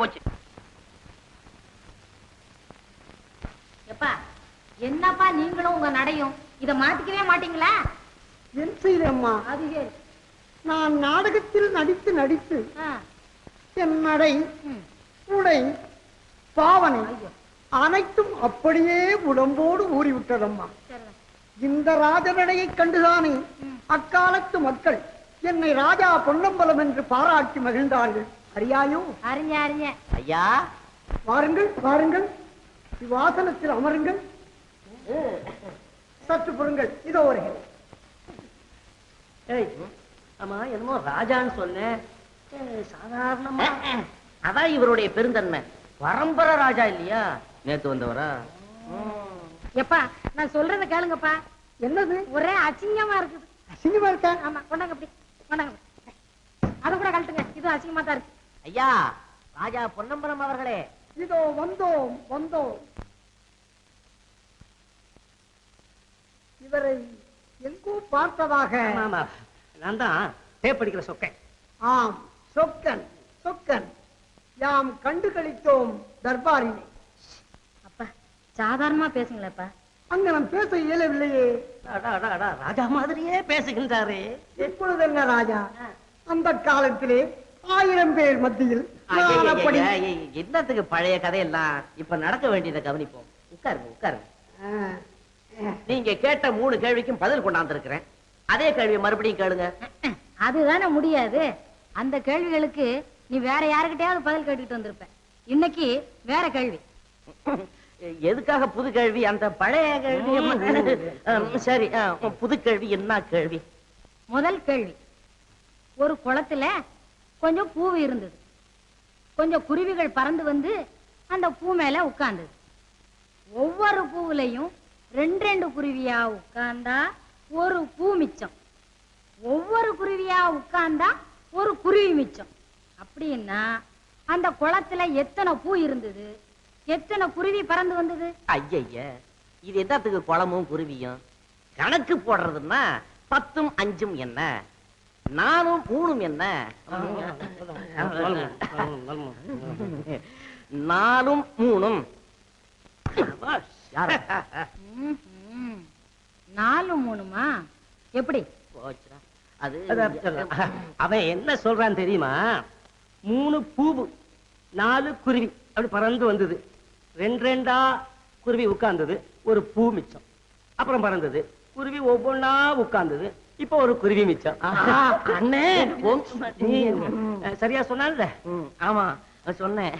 போச்சு. எப்பா என்னப்பா நீங்களும் உங்க நடையும்? இத மாத்திக்கவே மாட்டீங்களா? என் அது சரி. நான் நாடகத்தில் நடித்து நடித்து என் நடை. உடை பாவனை அனைத்தும் அப்படியே உடம்போடு ஊறிவிட்டதம்மா. இந்த ராஜநடையை கண்டுதானே அக்காலத்து மக்கள் என்னை ராஜா பொன்னம்பலம் என்று பாராட்டி மகிழ்ந்தார்கள். அறியாயோ? அறிஞ்ச அறிஞ்ச. ஐயா? வாருங்கள் வாருங்கள். இவ்வாசனத்தில் அமருங்கள். சற்று பொருங்கள் இதோ வருகிறேன் ஏய் ஆமா என்னமோ ராஜான்னு சொன்னேன் சாதாரணமா. அதான் இவருடைய பெருந்தன்மை. பரம்பரை ராஜா இல்லையா? நேத்து வந்தவரா? எப்பா நான் சொல்றத கேளுங்கப்பா. என்னது? ஒரே அசிங்கமா இருக்குது. அசிங்கமா இருக்கா? ஆமா கொண்டாங்க அப்படி. கொண்டாங்க அத கூட கழட்டுங்க. இது அசிங்கமா தான் இருக்கு. ஐயா ராஜா பொன்னம்பலம் அவர்களே. இதோ வந்தோம் வந்தோம். இவரை எங்கோ பார்த்ததாக நான் தான் டேப் அடிக்கிற சொக்கேன். ஆம் சொக்கன் சொக்கன். யாம் கண்டு கழித்தோம் தர்பாரினை. அப்பா சாதாரணமா பேசுங்களேப்பா. அங்க நாம் பேச இயலவில்லையே. அடா அடா அடா ராஜா மாதிரியே பேசுகின்றாரே. இப்பொழுது என்ன ராஜா அந்த காலத்திலே ஆயிரம் பேர் மத்தியில் என்னத்துக்கு பழைய கதையெல்லாம் இப்ப நடக்க வேண்டியதை கவனிப்போம் உட்காருங்க உட்காருங்க நீங்க கேட்ட மூணு கேள்விக்கும் பதில் கொண்டாந்துருக்கிறேன் அதே கேள்வியை மறுபடியும் கேளுங்க அதுதானே முடியாது அந்த கேள்விகளுக்கு நீ வேற யாருக்கிட்டயாவது பதில் கேட்டுக்கிட்டு வந்திருப்ப இன்னைக்கு வேற கேள்வி எதுக்காக புது கேள்வி அந்த பழைய கேள்வி சரி புது கேள்வி என்ன கேள்வி முதல் கேள்வி ஒரு குளத்துல கொஞ்சம் பூ இருந்தது. கொஞ்சம் குருவிகள் பறந்து வந்து அந்த பூ மேல உட்கார்ந்தது. ஒவ்வொரு பூவுலையும் ரெண்டு ரெண்டு குருவியா உட்கார்ந்தா ஒரு பூ மிச்சம். ஒவ்வொரு குருவியா உட்கார்ந்தா ஒரு குருவி மிச்சம். அப்படின்னா அந்த குளத்துல எத்தனை பூ இருந்தது? எத்தனை குருவி பறந்து வந்தது? ஐயய்ய இது எதாத்துக்கு குளமும் குருவியும்? கணக்கு போடுறதுன்னா பத்தும் அஞ்சும் என்ன? நானும் மூணும் என்ன? நாலும் மூணும் யாரு? ம்ஹும். நாலு மூணுமா எப்படி? போச்சுடா. அது அவன் என்ன சொல்றான் தெரியுமா? மூணு பூவு நாலு குருவி. அப்படி பறந்து வந்தது. ரெண்டு ரெண்டா குருவி உட்கார்ந்தது. ஒரு பூ மிச்சம். அப்புறம் பறந்தது. குருவி ஒவ்வொன்னா உட்கார்ந்தது. இப்போ ஒரு குருவி மிச்சம். ஆஹா, அண்ணே. சரியா சொன்னான்ல ம், ஆமா சொன்னேன்.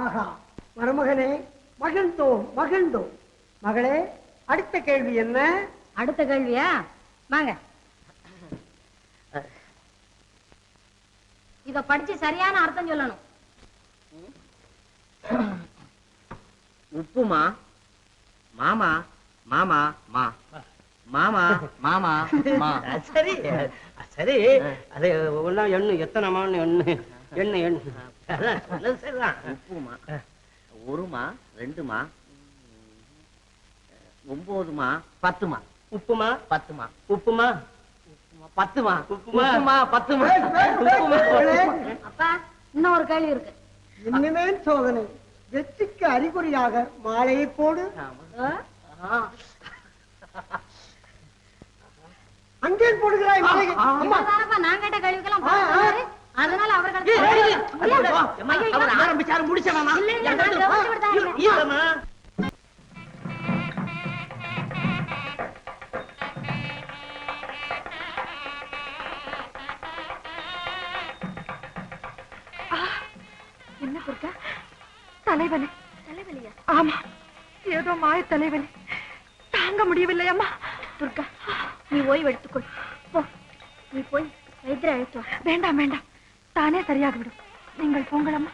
ஆஹா மருமகனே மகிழ்ந்தோம் மகிழ்ந்தோம். மகளே அடுத்த கேள்வி என்ன? அடுத்த கேள்வியா? வாங்க. இத படிச்சு சரியான அர்த்தம் சொல்லணும். உப்புமா? மாமா? மாமா? மா. மாமா மாமா சரி சரி. அது ஒன்னா எண்ணு எத்தனைமான்னு எண்ணு எண்ணு எண்ணு. அதான் சரிதான். உப்புமா ஒருமா ரெண்டுமா ஒன்பதுமா பத்துமா. உப்புமா பத்துமா. உப்புமா பத்துமா. உப்புமா. உப்புமா பத்துமா. அப்பா இன்னும் ஒரு கேள்வி இருக்கு. இனிமேல் சோதனை. வெற்றிக்கு அறிகுறியாக மாலையை போடு ஆமா. அங்கே போடுகிறாய். அம்மா. நான் கேட்ட. பதில் அதனால அவர்கள். ஆரம்பிச்சாரு முடிச்சவனா என்ன துர்கா? தலைவலி. தலைவலியா? ஆமா. ஏதோ மாய தலைவலி. தாங்க முடியவில்லை அம்மா. துர்கா நீ ஓய்வு எடுத்துக்கொள். போ. நீ போய் வைத்திர அழைத்து வா. வேண்டாம் வேண்டாம். தானே சரியாகிவிடும். நீங்கள் போங்கள்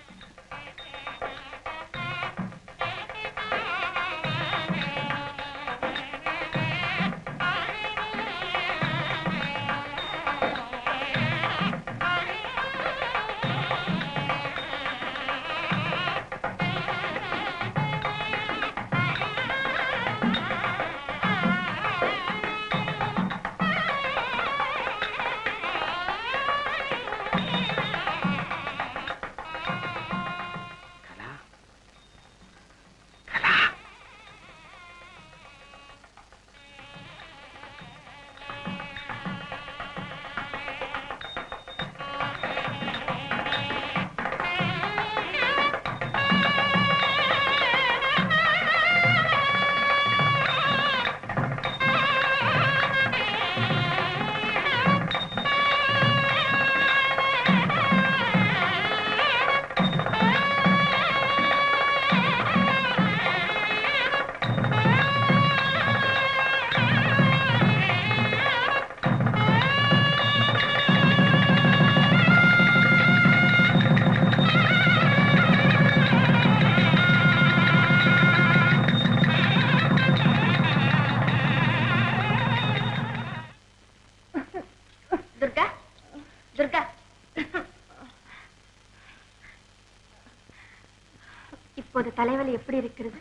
இப்போது தலைவலி எப்படி இருக்கிறது?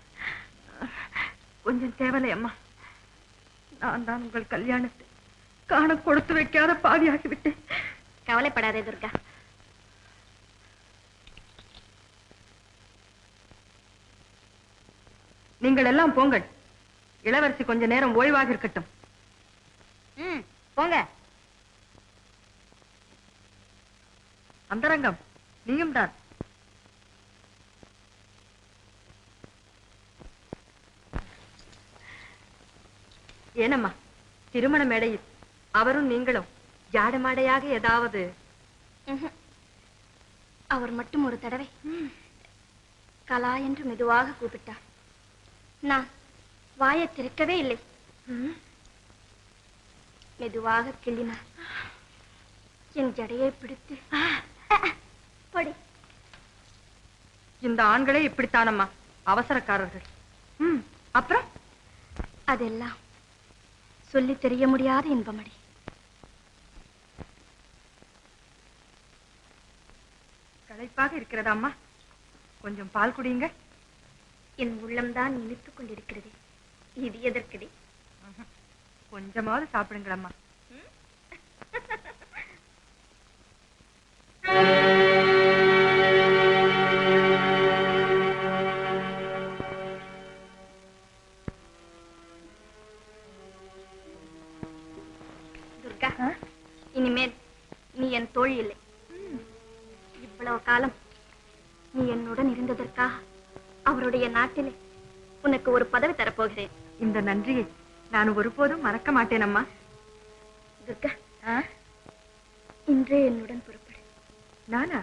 கொஞ்சம் தேவலை அம்மா. நான் தான் உங்கள் கல்யாணத்தை காண கொடுத்து வைக்காத பாதியாகிவிட்டேன். கவலைப்படாதே துர்கா. நீங்கள் எல்லாம் போங்கள். இளவரசி கொஞ்ச நேரம் ஓய்வாக இருக்கட்டும். போங்க. அந்தரங்கம் நீயும் தான். ஏனம்மா திருமண மேடையில் அவரும் நீங்களும் ஜாடமாடையாக ஏதாவது அவர் மட்டும் ஒரு தடவை கலா என்று மெதுவாக கூப்பிட்டார். நான் வாயை திறக்கவே இல்லை. மெதுவாக கிள்ளினார். என் ஜடையை பிடித்து. படி. இந்த ஆண்களே இப்படித்தானம்மா அவசரக்காரர்கள். அப்புறம்? அதெல்லாம் சொல்லி தெரிய முடியாத இன்பமடி. களைப்பாக இருக்கிறதா அம்மா? கொஞ்சம் பால் குடியுங்க. என் உள்ளம்தான் இனித்துக் கொண்டிருக்கிறது. இது எதற்கடி? கொஞ்சமாவது சாப்பிடுங்களம்மா இனிமேல் நீ என் தோழி இல்லை. இவ்வளவு காலம் நீ என்னுடன் இருந்ததற்காக அவருடைய நாட்டிலே உனக்கு ஒரு பதவி தரப்போகிறேன். இந்த நன்றியை நான் ஒருபோதும் மறக்க மாட்டேன் அம்மா. துர்கா இன்றே என்னுடன் புறப்படு. நானா?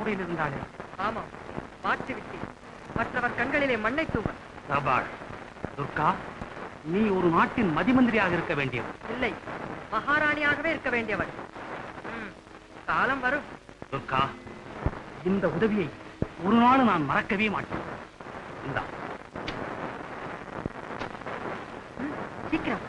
உடையில் இருந்தாளே ஆமாம். மாற்றி விட்டேன். மற்றவர் கண்களிலே மண்ணை தூவ. சபாஷ் துர்கா நீ ஒரு நாட்டின் மதிமந்திரியாக இருக்க வேண்டியவன் இல்லை. மகாராணியாகவே இருக்க வேண்டியவள் ம், காலம் வரும். துர்கா இந்த உதவியை ஒரு நாள் நான் மறக்கவே மாட்டேன். இந்தா. சீக்கிரம்.